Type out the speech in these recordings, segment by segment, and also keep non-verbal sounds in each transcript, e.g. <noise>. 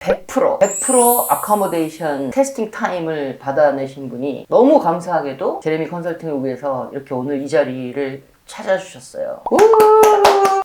100% 100% 아카모데이션 테스팅 타임을 받아내신 분이 너무 감사하게도 제레미 컨설팅을 위해서 이렇게 오늘 이 자리를 찾아주셨어요. 우!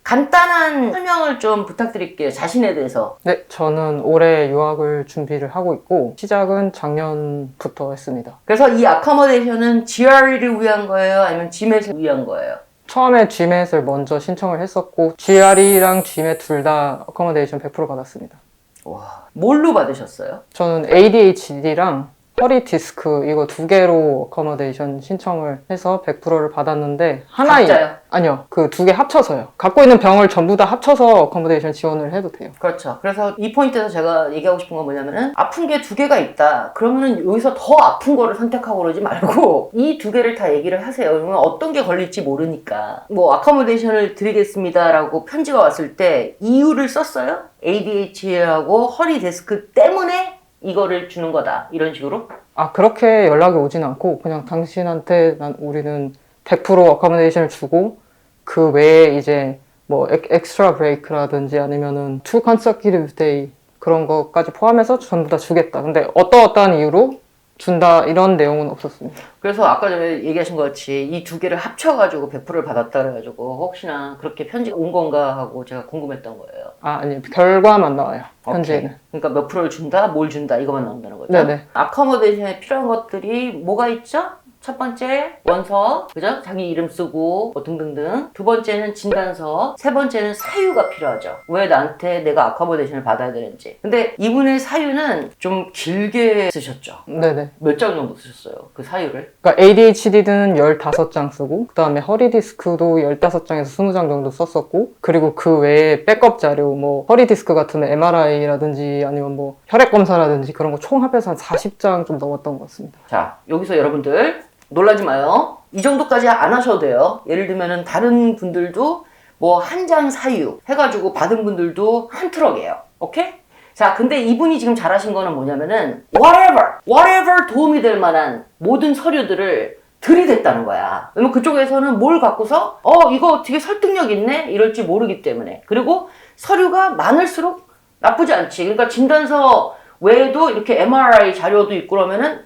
간단한 설명을 좀 부탁드릴게요. 자신에 대해서. 네, 저는 올해 유학을 준비를 하고 있고 시작은 작년부터 했습니다. 그래서 이 아카모데이션은 GRE를 위한 거예요? 아니면 GMAT을 위한 거예요? 처음에 GMAT을 먼저 신청을 했었고 GRE랑 GMAT 둘 다 어커머데이션 100% 받았습니다. 와, 뭘로 받으셨어요? 저는 ADHD랑 허리 디스크 이거 두 개로 어커머데이션 신청을 해서 100%를 받았는데 하나이 각자요? 아니요 그 두 개 합쳐서요. 갖고 있는 병을 전부 다 합쳐서 어커머데이션 지원을 해도 돼요. 그렇죠. 그래서 이 포인트에서 제가 얘기하고 싶은 건 뭐냐면은 아픈 게 두 개가 있다. 그러면은 여기서 더 아픈 거를 선택하고 그러지 말고 <laughs> 이 두 개를 다 얘기를 하세요. 그러면 어떤 게 걸릴지 모르니까 뭐 아카모데이션을 드리겠습니다라고 편지가 왔을 때 이유를 썼어요? ADHD하고 허리 디스크 때문에 이거를 주는 거다. 이런 식으로? 아 그렇게 연락이 오진 않고 그냥 당신한테 난 우리는 100% 어커머데이션을 주고 그 외에 이제 뭐 엑- 엑스트라 브레이크라든지 아니면은 투 컨서키티브 데이 그런 것까지 포함해서 전부 다 주겠다. 근데 어떠어떠한 이유로 준다 이런 내용은 없었습니다. 그래서 아까 전에 얘기하신 것 같이 이 두 개를 합쳐가지고 100%를 받았다 그래가지고 혹시나 그렇게 편지가 온 건가 하고 제가 궁금했던 거예요. 아 아니 결과만 나와요 현재는. 오케이. 그러니까 몇 프로를 준다, 뭘 준다 이것만 나온다는 거죠. 네네. 아카모데이션에 필요한 것들이 뭐가 있죠? 첫 번째 원서, 그죠? 자기 이름 쓰고 뭐 등등등. 두 번째는 진단서, 세 번째는 사유가 필요하죠. 왜 나한테 내가 아카모데이션을 받아야 되는지. 근데 이분의 사유는 좀 길게 쓰셨죠. 네네. 몇 장 정도 쓰셨어요? 그 사유를? 그러니까 ADHD는 15장 쓰고 그다음에 허리 디스크도 15장에서 20장 정도 썼었고 그리고 그 외에 백업 자료 뭐 허리 디스크 같으면 MRI라든지 아니면 뭐 혈액 검사라든지 그런 거 총 합해서 한 40장 좀 넘었던 것 같습니다. 자, 여기서 여러분들 놀라지 마요. 이 정도까지 안 하셔도 돼요. 예를 들면은 다른 분들도 뭐 한 장 사유 해가지고 받은 분들도 한 트럭이에요. 오케이? 자, 근데 이분이 지금 잘하신 거는 뭐냐면은 whatever, whatever 도움이 될 만한 모든 서류들을 들이댔다는 거야. 그러면 그쪽에서는 뭘 갖고서 어 이거 되게 설득력 있네 이럴지 모르기 때문에 그리고 서류가 많을수록 나쁘지 않지. 그러니까 진단서 외에도 이렇게 MRI 자료도 있고 그러면은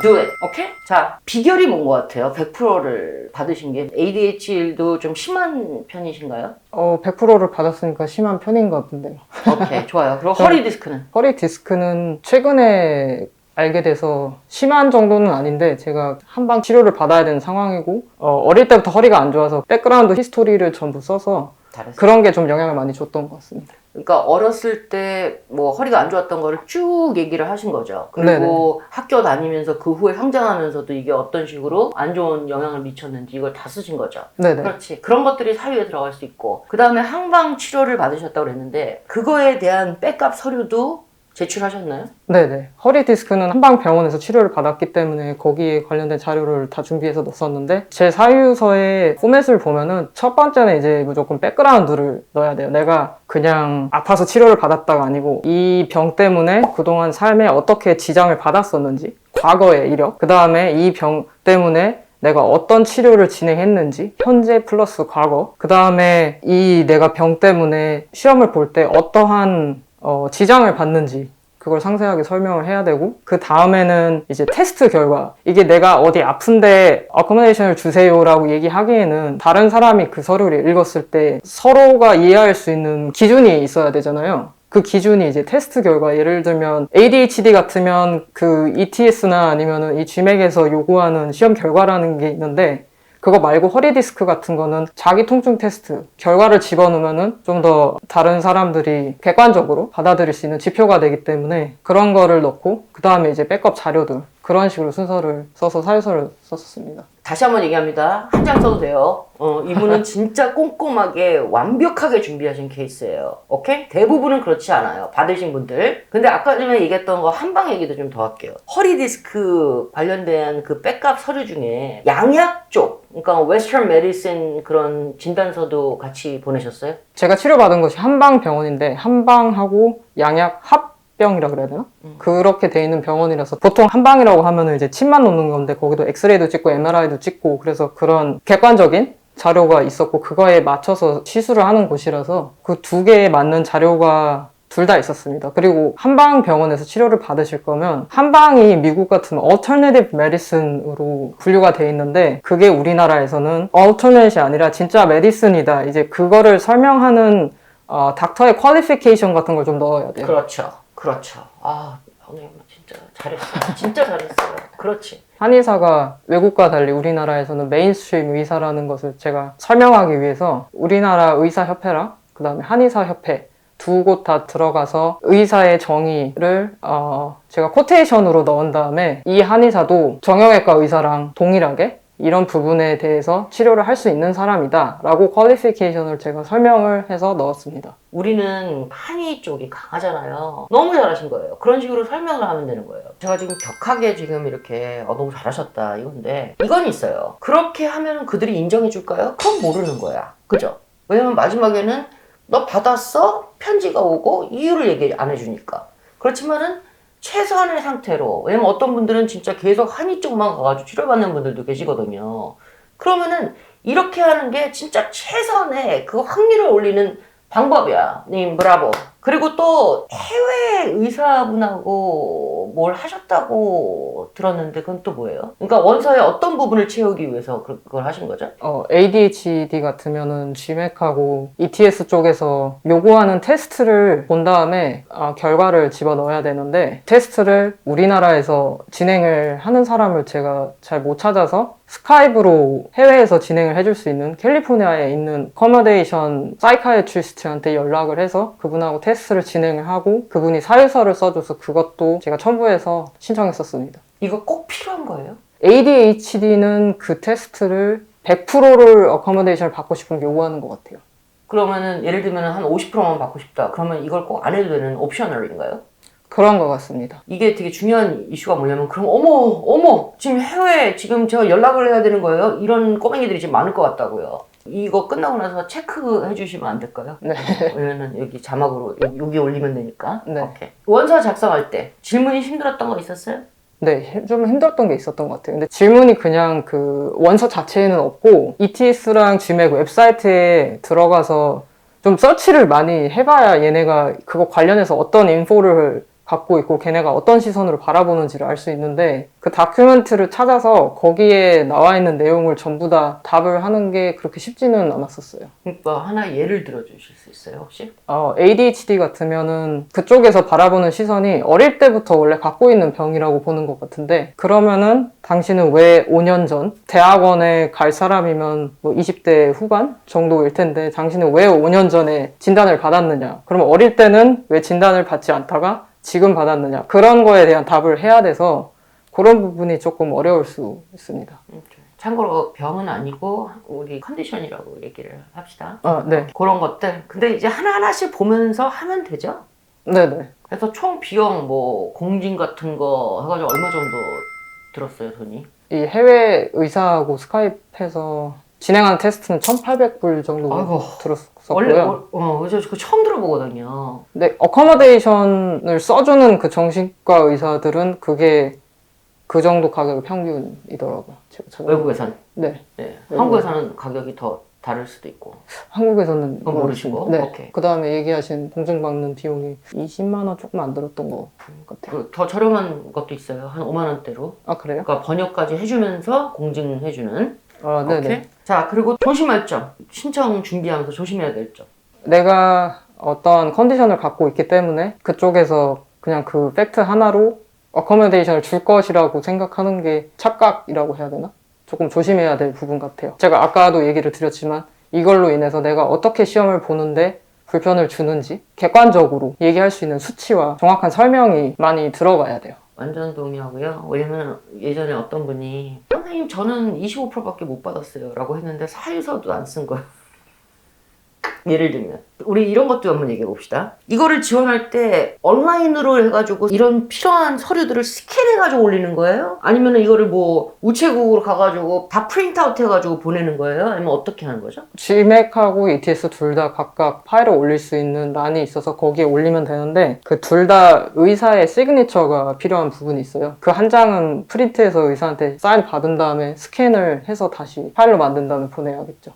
do it. 오케이? 자, 비결이 뭔 것 같아요? 100%를 받으신 게 ADHD도 좀 심한 편이신가요? 어 100%를 받았으니까 심한 편인 것 같은데요. 오케이, <laughs> 좋아요. 그리고 허리 디스크는? 허리 디스크는 최근에 알게 돼서 심한 정도는 아닌데 제가 한방 치료를 받아야 되는 상황이고 어, 어릴 때부터 허리가 안 좋아서 백그라운드 히스토리를 전부 써서 잘했어요. 그런 게 좀 영향을 많이 줬던 것 같습니다. 그러니까 어렸을 때 뭐 허리가 안 좋았던 거를 쭉 얘기를 하신 거죠. 그리고 학교 다니면서 그 후에 성장하면서도 이게 어떤 식으로 안 좋은 영향을 미쳤는지 이걸 다 쓰신 거죠. 네네. 그렇지. 그런 것들이 사유에 들어갈 수 있고. 그 다음에 항방 치료를 받으셨다고 그랬는데, 그거에 대한 백업 서류도 제출하셨나요? 네네. 허리 디스크는 한방 병원에서 치료를 받았기 때문에 거기에 관련된 자료를 다 준비해서 넣었었는데 제 사유서의 포맷을 보면은 첫 번째는 이제 무조건 백그라운드를 넣어야 돼요. 내가 그냥 아파서 치료를 받았다가 아니고 이 병 때문에 그동안 삶에 어떻게 지장을 받았었는지 과거의 이력 그 다음에 이 병 때문에 내가 어떤 치료를 진행했는지 현재 플러스 과거 그 다음에 이 내가 병 때문에 시험을 볼 때 어떠한 어, 지장을 받는지 그걸 상세하게 설명을 해야 되고 그 다음에는 이제 테스트 결과 이게 내가 어디 아픈데 어코모데이션을 주세요라고 얘기하기에는 다른 사람이 그 서류를 읽었을 때 서로가 이해할 수 있는 기준이 있어야 되잖아요. 그 기준이 이제 테스트 결과 예를 들면 ADHD 같으면 그 ETS나 아니면은 이 GMAC에서 요구하는 시험 결과라는 게 있는데 그거 말고 허리 디스크 같은 거는 자기 통증 테스트 결과를 집어넣으면은 좀 더 다른 사람들이 객관적으로 받아들일 수 있는 지표가 되기 때문에 그런 거를 넣고 그 다음에 이제 백업 자료들 그런 식으로 순서를 써서 사유서를 썼었습니다. 다시 한번 얘기합니다. 한 장 써도 돼요. 어, 이분은 <laughs> 진짜 꼼꼼하게 완벽하게 준비하신 케이스예요. 오케이? 대부분은 그렇지 않아요. 받으신 분들. 근데 아까 전에 얘기했던 거 한방 얘기도 좀 더 할게요. 허리 디스크 관련된 그 백업 서류 중에 양약 쪽, 그러니까 웨스턴 메디슨 그런 진단서도 같이 보내셨어요? 제가 치료받은 것이 한방 병원인데 한방하고 양약 합 병이라 그래야 되나? 그렇게 돼 있는 병원이라서 보통 한방이라고 하면은 이제 침만 놓는 건데 거기도 엑스레이도 찍고 MRI도 찍고 그래서 그런 객관적인 자료가 있었고 그거에 맞춰서 시술을 하는 곳이라서 그 두 개에 맞는 자료가 둘 다 있었습니다. 그리고 한방 병원에서 치료를 받으실 거면 한방이 미국 같으면 alternative medicine으로 분류가 돼 있는데 그게 우리나라에서는 alternate이 아니라 진짜 메디슨이다. 이제 그거를 설명하는 어, 닥터의 퀄리피케이션 같은 걸 좀 넣어야 돼요. 그렇죠. 그렇죠. 아, 형님 진짜 잘했어요. 진짜 잘했어요. 그렇지. 한의사가 외국과 달리 우리나라에서는 메인스트림 의사라는 것을 제가 설명하기 위해서 우리나라 의사협회랑 그 다음에 한의사협회 두 곳 다 들어가서 의사의 정의를 어, 제가 코테이션으로 넣은 다음에 이 한의사도 정형외과 의사랑 동일하게 이런 부분에 대해서 치료를 할 수 있는 사람이다 라고 퀄리피케이션을 제가 설명을 해서 넣었습니다. 우리는 한의 쪽이 강하잖아요. 너무 잘하신 거예요. 그런 식으로 설명을 하면 되는 거예요. 제가 지금 격하게 지금 이렇게 어, 너무 잘하셨다 이건데 이건 있어요. 그렇게 하면 그들이 인정해 줄까요? 그건 모르는 거야. 그죠? 왜냐면 마지막에는 너 받았어? 편지가 오고 이유를 얘기 안 해주니까. 그렇지만은 최소한의 상태로 왜냐면 어떤 분들은 진짜 계속 한의 쪽만 가가지고 치료받는 분들도 계시거든요. 그러면은 이렇게 하는 게 진짜 최선의 그 확률을 올리는 방법이야. 님 브라보. 그리고 또 해외 의사분하고 뭘 하셨다고 들었는데 그건 또 뭐예요? 그러니까 원서의 어떤 부분을 채우기 위해서 그- 그걸 하신 거죠? 어, ADHD 같으면은 GMAC하고 ETS 쪽에서 요구하는 테스트를 본 다음에 아, 결과를 집어 넣어야 되는데 테스트를 우리나라에서 진행을 하는 사람을 제가 잘 못 찾아서 스카이브로 해외에서 진행을 해줄 수 있는 캘리포니아에 있는 커머데이션 사이카이트리스트한테 연락을 해서 그분하고 테스트를 진행을 하고 그분이 사유서를 써줘서 그것도 제가 첨부해서 신청했었습니다. 이거 꼭 필요한 거예요? ADHD는 그 테스트를 100%를 어커머데이션을 받고 싶은 게 요구하는 것 같아요. 그러면은 예를 들면 한 50%만 받고 싶다. 그러면 이걸 꼭 안 해도 되는 옵셔널인가요? 그런 것 같습니다. 이게 되게 중요한 이슈가 뭐냐면 그럼 어머 어머 지금 해외 지금 제가 연락을 해야 되는 거예요? 이런 꼬맹이들이 지금 많을 것 같다고요. 이거 끝나고 나서 체크해 주시면 안 될까요? 네. 왜냐면 여기 자막으로 여기, 올리면 되니까. 네. 오케이. 원서 작성할 때 질문이 힘들었던 거 있었어요? 네, 힘- 좀 힘들었던 게 있었던 것 같아요. 근데 질문이 그냥 그 원서 자체에는 없고 ETS랑 GMAC 웹사이트에 들어가서 좀 서치를 많이 해봐야 얘네가 그거 관련해서 어떤 인포를 갖고 있고 걔네가 어떤 시선으로 바라보는지를 알 수 있는데 그 다큐멘트를 찾아서 거기에 나와 있는 내용을 전부 다 답을 하는 게 그렇게 쉽지는 않았었어요. 그러니까 하나 예를 들어 주실 수 있어요 혹시? 어, ADHD 같으면은 그쪽에서 바라보는 시선이 어릴 때부터 원래 갖고 있는 병이라고 보는 것 같은데 그러면은 당신은 왜 5년 전 대학원에 갈 사람이면 뭐 20대 후반 정도일 텐데 당신은 왜 5년 전에 진단을 받았느냐? 그럼 어릴 때는 왜 진단을 받지 않다가 지금 받았느냐? 그런 거에 대한 답을 해야 돼서 그런 부분이 조금 어려울 수 있습니다. 참고로 병은 아니고 우리 컨디션이라고 얘기를 합시다. 아, 네. 그런 것들. 근데 이제 하나하나씩 보면서 하면 되죠. 네네. 그래서 총 비용 뭐 공진 같은 거 해가지고 얼마 정도 들었어요 돈이? 이 해외 의사하고 스카이프해서 진행하는 테스트는 1,800불 정도 아이고. 들었었고요. 원래 어, 어 그래서 그거 처음 들어보거든요. 근데 어커머데이션을 써주는 그 정신과 의사들은 그게 그 정도 가격이 평균이더라고요. 제가 네. 네. 외국에. 한국에서는 가격이 더 다를 수도 있고. 한국에서는 그건 모르시고? 네. 오케이. 그 다음에 얘기하신 공증받는 비용이 20만 원 조금 안 들었던 것 같아요. 그더 저렴한 것도 있어요. 한 5만 원대로. 아 그래요? 그러니까 번역까지 해주면서 공증해주는. 아 네네. 오케이. 자 그리고 조심할 점. 신청 준비하면서 조심해야 될 점. 내가 어떤 컨디션을 갖고 있기 때문에 그쪽에서 그냥 그 팩트 하나로 어커머데이션을 줄 것이라고 생각하는 게 착각이라고 해야 되나? 조금 조심해야 될 부분 같아요. 제가 아까도 얘기를 드렸지만 이걸로 인해서 내가 어떻게 시험을 보는데 불편을 주는지 객관적으로 얘기할 수 있는 수치와 정확한 설명이 많이 들어가야 돼요. 완전 동의하고요. 왜냐면 예전에 어떤 분이 선생님 저는 25%밖에 못 받았어요 라고 했는데 사유서도 안 쓴 거예요. <laughs> 예를 들면 우리 이런 것도 한번 얘기해 봅시다. 이거를 지원할 때 온라인으로 해가지고 이런 필요한 서류들을 스캔해가지고 올리는 거예요? 아니면 이거를 뭐 우체국으로 가가지고 다 프린트아웃 해가지고 보내는 거예요? 아니면 어떻게 하는 거죠? GMAC하고 ETS 둘 다 각각 파일을 올릴 수 있는 란이 있어서 거기에 올리면 되는데 그 둘 다 의사의 시그니처가 필요한 부분이 있어요. 그 한 장은 프린트해서 의사한테 사인 받은 다음에 스캔을 해서 다시 파일로 만든 다음에 보내야겠죠.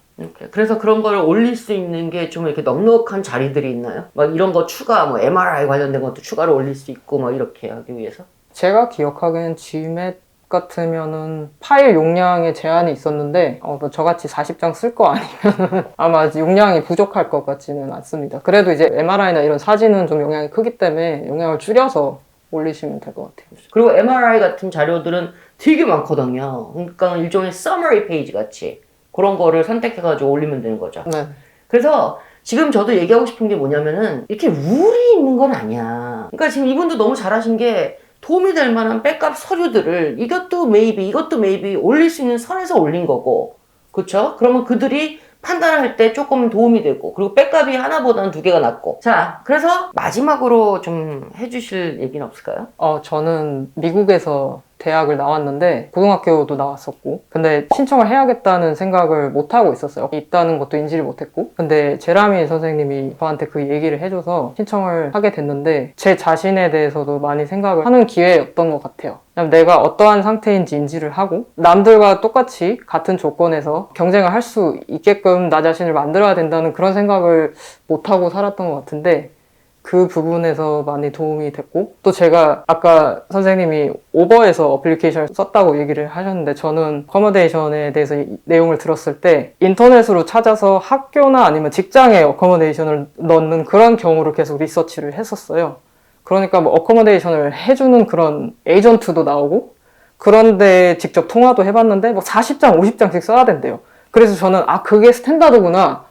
그래서 그런 걸 올릴 수 있는 게 좀 이렇게 넉넉 한 자리들이 있나요? 막 이런 거 추가, 뭐 MRI 관련된 것도 추가로 올릴 수 있고, 막 이렇게 하기 위해서. 제가 기억하기엔 G맵 같으면은 파일 용량에 제한이 있었는데 어, 뭐 저같이 40장 쓸 거 아니면 <laughs> 아마 용량이 부족할 것 같지는 않습니다. 그래도 이제 MRI나 이런 사진은 좀 용량이 크기 때문에 용량을 줄여서 올리시면 될 것 같아요. 그리고 MRI 같은 자료들은 되게 많거든요. 그러니까 일종의 summary 페이지 같이 그런 거를 선택해가지고 올리면 되는 거죠. 네. 그래서 지금 저도 얘기하고 싶은 게 뭐냐면은 이렇게 룰이 있는 건 아니야. 그러니까 지금 이분도 너무 잘하신 게 도움이 될 만한 백업 서류들을 이것도 maybe 이것도 maybe 올릴 수 있는 선에서 올린 거고 그렇죠? 그러면 그들이 판단할 때 조금 도움이 되고 그리고 백업이 하나보다는 두 개가 낫고 자 그래서 마지막으로 좀 해주실 얘기는 없을까요? 어, 저는 미국에서 대학을 나왔는데 고등학교도 나왔었고 근데 신청을 해야겠다는 생각을 못 하고 있었어요. 있다는 것도 인지를 못했고 근데 제라미 선생님이 저한테 그 얘기를 해줘서 신청을 하게 됐는데 제 자신에 대해서도 많이 생각을 하는 기회였던 것 같아요. 내가 어떠한 상태인지 인지를 하고 남들과 똑같이 같은 조건에서 경쟁을 할 수 있게끔 나 자신을 만들어야 된다는 그런 생각을 못 하고 살았던 것 같은데 그 부분에서 많이 도움이 됐고 또 제가 아까 선생님이 오버에서 어플리케이션을 썼다고 얘기를 하셨는데 저는 커머데이션에 대해서 이 내용을 들었을 때 인터넷으로 찾아서 학교나 아니면 직장에 어커머데이션을 넣는 그런 경우를 계속 리서치를 했었어요. 그러니까 뭐 어커머데이션을 해주는 그런 에이전트도 나오고 그런데 직접 통화도 해봤는데 뭐 40장, 50장씩 써야 된대요. 그래서 저는 아 그게 스탠다드구나.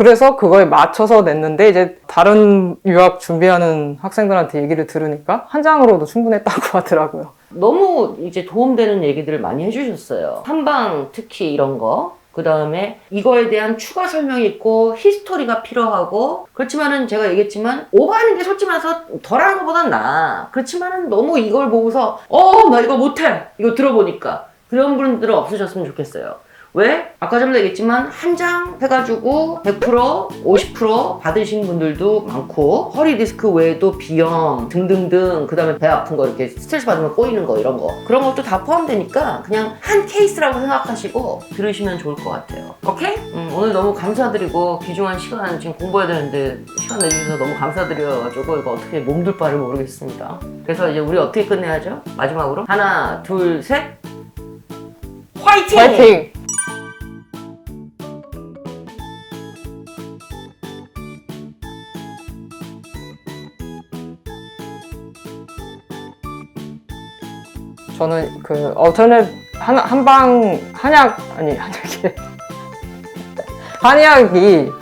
그래서 그거에 맞춰서 냈는데 이제 다른 유학 준비하는 학생들한테 얘기를 들으니까 한 장으로도 충분했다고 <laughs> 하더라고요. 너무 이제 도움되는 얘기들을 많이 해주셨어요. 한방 특히 이런 거. 그 다음에 이거에 대한 추가 설명이 있고 히스토리가 필요하고 그렇지만은 제가 얘기했지만 오버하는 게 솔직히 말해서 덜하는 것보단 나아. 그렇지만은 너무 이걸 보고서 어 나 이거 못해 이거 들어보니까 그런 분들은 없으셨으면 좋겠어요. 왜? 아까 전에 얘기했지만 한 장 해가지고 100% 50% 받으신 분들도 많고 허리 디스크 외에도 비염 등등등 그 다음에 배 아픈 거 이렇게 스트레스 받으면 꼬이는 거 이런 거 그런 것도 다 포함되니까 그냥 한 케이스라고 생각하시고 들으시면 좋을 것 같아요 오케이? 음, 오늘 너무 감사드리고 귀중한 시간 지금 공부해야 되는데 시간 내주셔서 너무 감사드려가지고 이거 어떻게 몸둘 바를 모르겠습니다 그래서 이제 우리 어떻게 끝내야죠? 마지막으로 하나 둘셋 화이팅! 화이팅! 저는 그 어터넷 한, 한방 한약 아니 한약이. <laughs> 한약이